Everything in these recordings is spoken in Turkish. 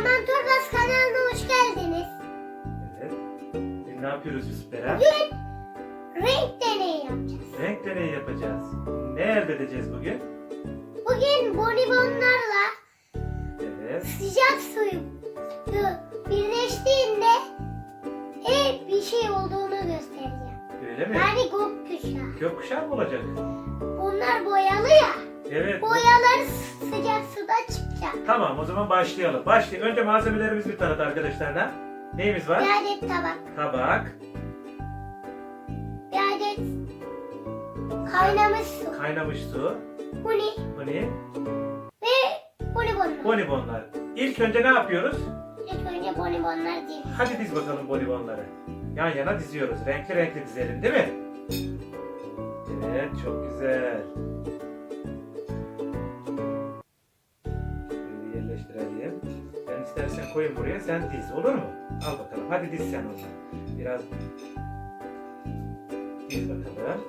Kahraman Torbas kanalına hoş geldiniz. Evet. Şimdi ne yapıyoruz Yusuf Beren? Bugün renk deneyi yapacağız. Renk deneyi yapacağız. Ne elde edeceğiz bugün? Bugün bonibonlarla Evet. sıcak suyu birleştiğinde hep bir şey olduğunu göstereceğim. Öyle mi? Yani gökkuşağı. Gökkuşağı mı olacak? Bunlar boyalı ya. Evet. Boyaları sıcak suda çıkacak. Tamam o zaman başlayalım. Başlayalım. Önce malzemelerimizi bir tanıt arkadaşlarına. Neyimiz var? Bir adet tabak, Tabak, bir adet kaynamış su, kaynamış su, huni huni, ve bonibonlar. bonibonlar. İlk önce ne yapıyoruz? İlk önce bonibonlar değil. Hadi diz bakalım bonibonları. Yan yana diziyoruz. Renkli renkli dizelim değil mi? Evet çok güzel. Şöyle yerleştirelim. Ben istersen koyayım buraya sen diz olur mu? Al bakalım. Hadi diz sen onu. Biraz diz bakalım.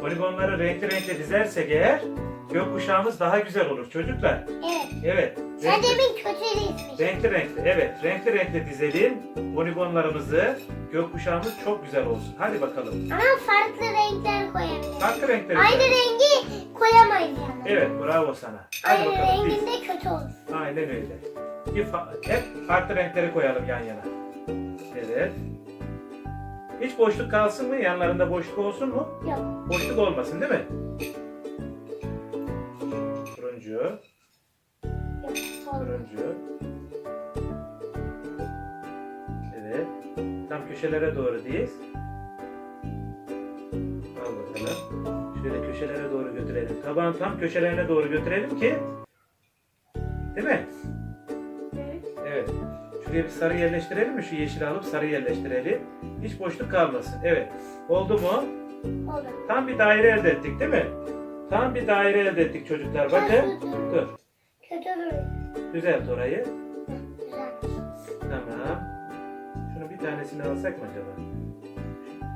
Poligonları renkli renkli dizersek eğer gökkuşağımız daha güzel olur çocuklar. Evet. Evet. Sen renkli- demin kötü dizmişsin. Renkli renkli evet renkli renkli dizelim poligonlarımızı gökkuşağımız çok güzel olsun. Hadi bakalım. Ama farklı renkler koyabiliriz. Farklı renkleri. Aynı rengi koyamayız. Evet bravo sana. Hadi Aynı bakalım. biz- renginde kötü olur. Aynen öyle. Bir fa- hep farklı renkleri koyalım yan yana. Evet. Hiç boşluk kalsın mı? Yanlarında boşluk olsun mu? Yok. Boşluk olmasın değil mi? Turuncu, Yok. Olmaz. turuncu. Evet. Tam köşelere doğru diz. Al bakalım. Şöyle köşelere doğru götürelim. Tabağın tam köşelerine doğru götürelim ki Değil mi? Hı. Evet. Şuraya bir sarı yerleştirelim mi? Şu yeşili alıp sarı yerleştirelim. Hiç boşluk kalmasın. Evet. Oldu mu? Oldu. Tam bir daire elde ettik değil mi? Tam bir daire elde ettik çocuklar. Bakın. Dur. Kötü. Düzelt orayı. Güzel. Tamam. Şunu bir tanesini alsak mı acaba?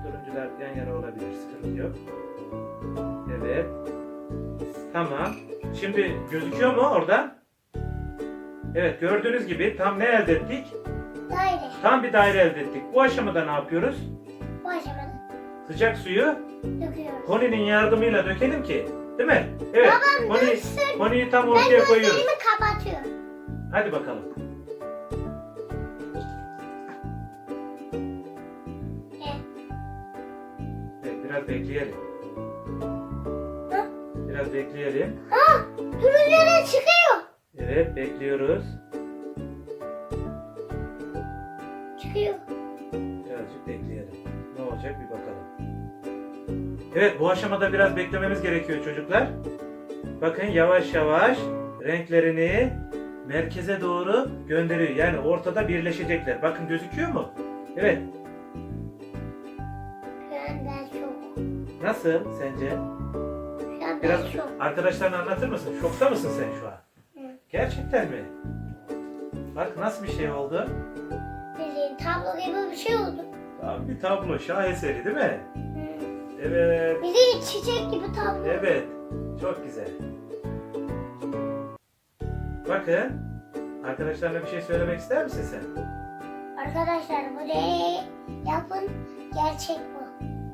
Turuncular yan yana olabilir. Sıkıntı yok. Evet. Tamam. Şimdi gözüküyor mu orada? Evet gördüğünüz gibi tam ne elde ettik? Daire. Tam bir daire elde ettik. Bu aşamada ne yapıyoruz? Bu aşamada Sıcak suyu döküyoruz. Poni'nin yardımıyla dökelim ki. Değil mi? Evet. Babam Pony, döksün. Pony'yi tam Ben ortaya koyuyoruz. gözlerimi kapatıyorum. Hadi bakalım. Evet. Evet, biraz bekleyelim. Biraz bekleyelim. Ha! Turuncular çıkıyor. Evet, bekliyoruz. Çıkıyor. Birazcık bekleyelim. Ne olacak bir bakalım. Evet, bu aşamada biraz beklememiz gerekiyor çocuklar. Bakın yavaş yavaş renklerini merkeze doğru gönderiyor. Yani ortada birleşecekler. Bakın gözüküyor mu? Evet. Nasıl sence? Biraz arkadaşlarına anlatır mısın? Şokta mısın sen şu an? Hı. Gerçekten mi? Bak nasıl bir şey oldu? Bildiğin tablo gibi bir şey oldu. Tam bir tablo, şaheseri değil mi? Hı. Evet, Bir de çiçek gibi tablo. evet. Çok güzel. Bakın, arkadaşlarına bir şey söylemek ister misin sen? Arkadaşlar bu deneyi yapın. Gerçek bu.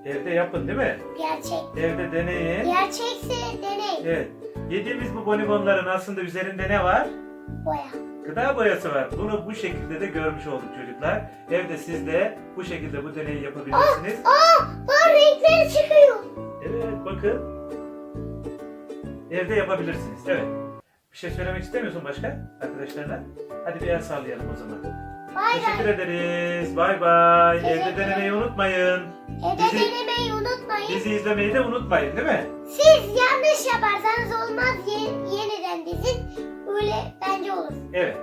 Evde yapın değil mi? Gerçek. Evde deneyin. Gerçekse deney. Evet. Yediğimiz bu bonibonların aslında üzerinde ne var? Boya. Gıda boyası var. Bunu bu şekilde de görmüş olduk çocuklar. Evde siz de bu şekilde bu deneyi yapabilirsiniz. Aa! Bak renkleri çıkıyor. Evet bakın. Evde yapabilirsiniz. Evet. Bir şey söylemek istemiyorsun başka arkadaşlarına? Hadi bir el sallayalım o zaman. Bay Teşekkür bay. ederiz. Bay bay. Evde denemeyi unutmayın. Evde Bizi- denemeyi unutmayın. Bizi izlemeyi de unutmayın değil mi? Siz yanlış yaparsanız olmaz. Ye- yeniden dizin. Öyle bence olur. Evet.